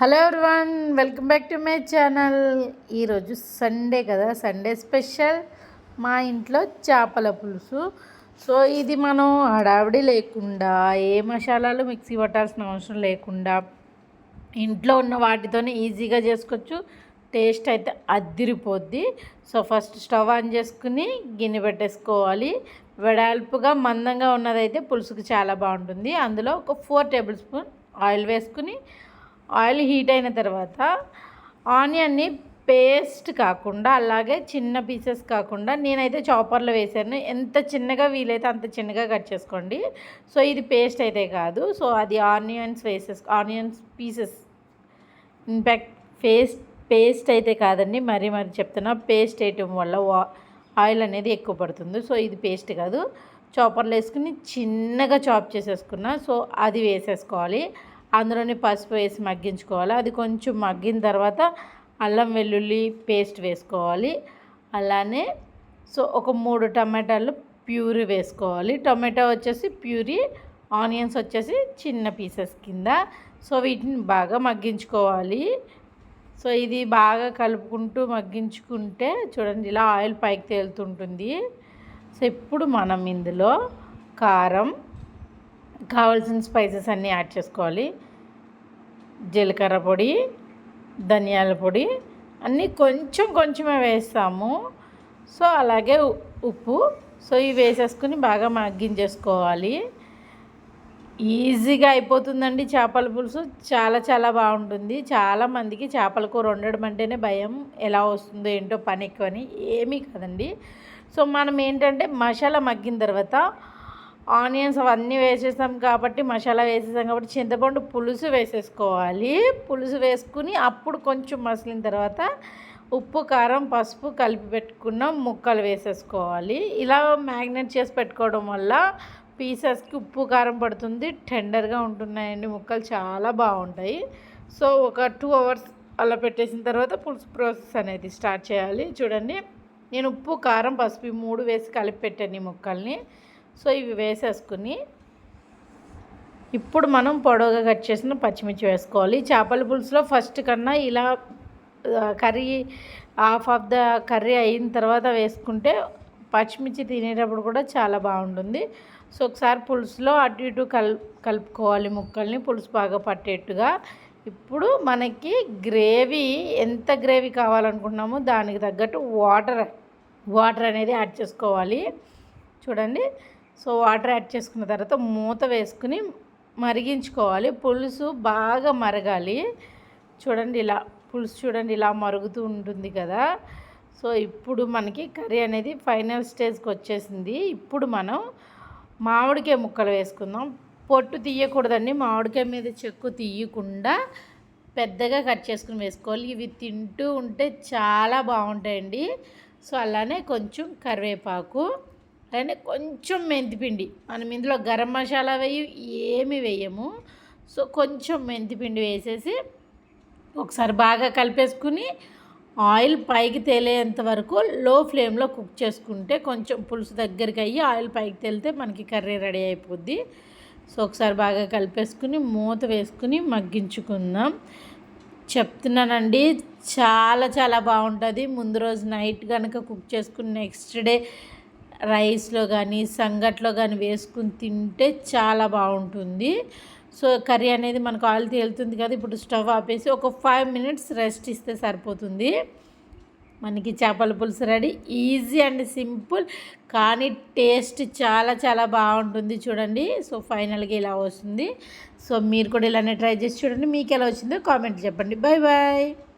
Hello everyone welcome back to my channel. ఈరోజు Sunday కదా Sunday special. మా ఇంట్లో చేపల పులుసు. సో ఇది మనం హడావిడి లేకుండా ఏ మసాలాలు మిక్సీ పట్టాల్సిన అవసరం లేకుండా ఇంట్లో ఉన్న వాటితోనే ఈజీగా చేసుకోవచ్చు. టేస్ట్ అయితే అద్దిరిపోద్ది సో ఫస్ట్ స్టవ్ ఆన్ చేసుకుని గిన్నె పెట్టేసుకోవాలి. వెడల్పుగా మందంగా ఉన్నదైతే పులుసుకి చాలా బాగుంటుంది. అందులో ఒక ఫోర్ టేబుల్ స్పూన్ ఆయిల్ వేసుకుని ఆయిల్ హీట్ అయిన తర్వాత ఆనియన్ని పేస్ట్ కాకుండా అలాగే చిన్న పీసెస్ కాకుండా నేనైతే చాపర్లో వేసాను. ఎంత చిన్నగా వీలైతే అంత చిన్నగా కట్ చేసుకోండి. సో ఇది పేస్ట్ అయితే కాదు. సో అది ఆనియన్స్ వేసేస్ ఆనియన్స్ పీసెస్. ఇన్ఫ్యాక్ట్ ఫేస్ పేస్ట్ అయితే కాదండి. మరి మరి చెప్తున్నా పేస్ట్ వేయటం వల్ల ఆయిల్ అనేది ఎక్కువ పడుతుంది. సో ఇది పేస్ట్ కాదు. చాపర్లో వేసుకుని చిన్నగా చాప్ చేసేసుకున్నా సో అది వేసేసుకోవాలి. అందులోని పసుపు వేసి మగ్గించుకోవాలి. అది కొంచెం మగ్గిన తర్వాత అల్లం వెల్లుల్లి పేస్ట్ వేసుకోవాలి. అలానే సో ఒక మూడు టమాటాలు ప్యూరీ వేసుకోవాలి. టొమాటో వచ్చేసి ప్యూరీ ఆనియన్స్ వచ్చేసి చిన్న పీసెస్ కింద. సో వీటిని బాగా మగ్గించుకోవాలి. సో ఇది బాగా కలుపుకుంటూ మగ్గించుకుంటే చూడండి ఇలా ఆయిల్ పైకి తేలుతుంటుంది. సో ఇప్పుడు మనం ఇందులో కారం కావాల్సిన స్పైసెస్ అన్నీ యాడ్ చేసుకోవాలి. జీలకర్ర పొడి ధనియాల పొడి అన్నీ కొంచెం కొంచెమే వేస్తాము. సో అలాగే ఉప్పు. సో ఇవి వేసేసుకుని బాగా మగ్గించేసుకోవాలి. ఈజీగా అయిపోతుందండి చేపల పులుసు. చాలా చాలా బాగుంటుంది. చాలామందికి చేపల కూర వండడం అంటేనే భయం. ఎలా వస్తుందో ఏంటో పని ఎక్కువని ఏమీ కదండి. సో మనం ఏంటంటే మసాలా మగ్గిన తర్వాత ఆనియన్స్ అవన్నీ వేసేసాం కాబట్టి మసాలా వేసేసాం కాబట్టి చింతపండు పులుసు వేసేసుకోవాలి. పులుసు వేసుకుని అప్పుడు కొంచెం మసిలిన తర్వాత ఉప్పు కారం పసుపు కలిపి పెట్టుకున్న ముక్కలు వేసేసుకోవాలి. ఇలా మ్యాగ్నెట్ చేసి పెట్టుకోవడం వల్ల పీసెస్కి ఉప్పు కారం పడుతుంది టెండర్గా ఉంటున్నాయండి ముక్కలు చాలా బాగుంటాయి. సో ఒక టూ అవర్స్ అలా పెట్టేసిన తర్వాత పులుసు ప్రాసెస్ అనేది స్టార్ట్ చేయాలి. చూడండి నేను ఉప్పు కారం పసుపు మూడు వేసి కలిపి పెట్టాను ఈ ముక్కల్ని. సో ఇవి వేసేసుకుని ఇప్పుడు మనం పొడవుగా కట్ చేసిన పచ్చిమిర్చి వేసుకోవాలి. చేపల పులుసులో ఫస్ట్ కన్నా ఇలా curry half of the curry అయిన తర్వాత వేసుకుంటే పచ్చిమిర్చి తినేటప్పుడు కూడా చాలా బాగుంటుంది. సో ఒకసారి పులుసులో అటు ఇటు కల్ కలుపుకోవాలి ముక్కల్ని పులుసు బాగా పట్టేట్టుగా. ఇప్పుడు మనకి గ్రేవీ ఎంత గ్రేవీ కావాలనుకున్నామో దానికి తగ్గట్టు వాటర్ వాటర్ అనేది యాడ్ చేసుకోవాలి. చూడండి. సో వాటర్ యాడ్ చేసుకున్న తర్వాత మూత వేసుకుని మరిగించుకోవాలి. పులుసు బాగా మరగాలి. చూడండి ఇలా పులుసు చూడండి ఇలా మరుగుతూ ఉంటుంది కదా. సో ఇప్పుడు మనకి కర్రీ అనేది ఫైనల్ స్టేజ్కి వచ్చేసింది. ఇప్పుడు మనం మామిడికాయ ముక్కలు వేసుకుందాం. పొట్టు తీయకూడదండి. మామిడికాయ మీద చెక్కు తీయకుండా పెద్దగా కట్ చేసుకుని వేసుకోవాలి. ఇవి తింటూ ఉంటే చాలా బాగుంటాయండి. సో అలానే కొంచెం కరివేపాకు. అలానే కొంచెం మెంతిపిండి. మనం ఇందులో గరం మసాలా వేయి ఏమి వేయము. సో కొంచెం మెంతిపిండి వేసేసి ఒకసారి బాగా కలిపేసుకుని ఆయిల్ పైకి తేలేంత వరకు లో ఫ్లేమ్లో కుక్ చేసుకుంటే కొంచెం పులుసు దగ్గరికి అయ్యి ఆయిల్ పైకి తేలితే మనకి కర్రీ రెడీ అయిపోద్ది. సో ఒకసారి బాగా కలిపేసుకుని మూత వేసుకుని మగ్గించుకుందాం. చెప్తున్నానండి చాలా చాలా బాగుంటుంది. ముందు రోజు నైట్ కనుక కుక్ చేసుకుని నెక్స్ట్ డే రైస్లో కానీ సంగట్లో కానీ వేసుకుని తింటే చాలా బాగుంటుంది. సో కర్రీ అనేది మనకు ఆయిల్ తేలుతుంది కదా ఇప్పుడు స్టవ్ ఆపేసి ఒక ఫైవ్ మినిట్స్ రెస్ట్ ఇస్తే సరిపోతుంది. మనకి చేపల పులుసు రెడీ ఈజీ అండ్ సింపుల్ కానీ టేస్ట్ చాలా చాలా బాగుంటుంది చూడండి. సో ఫైనల్గా ఇలా వస్తుంది. సో మీరు కూడా ఇలానే ట్రై చేసి చూడండి మీకు ఎలా వచ్చిందో కామెంట్ చెప్పండి. Bye bye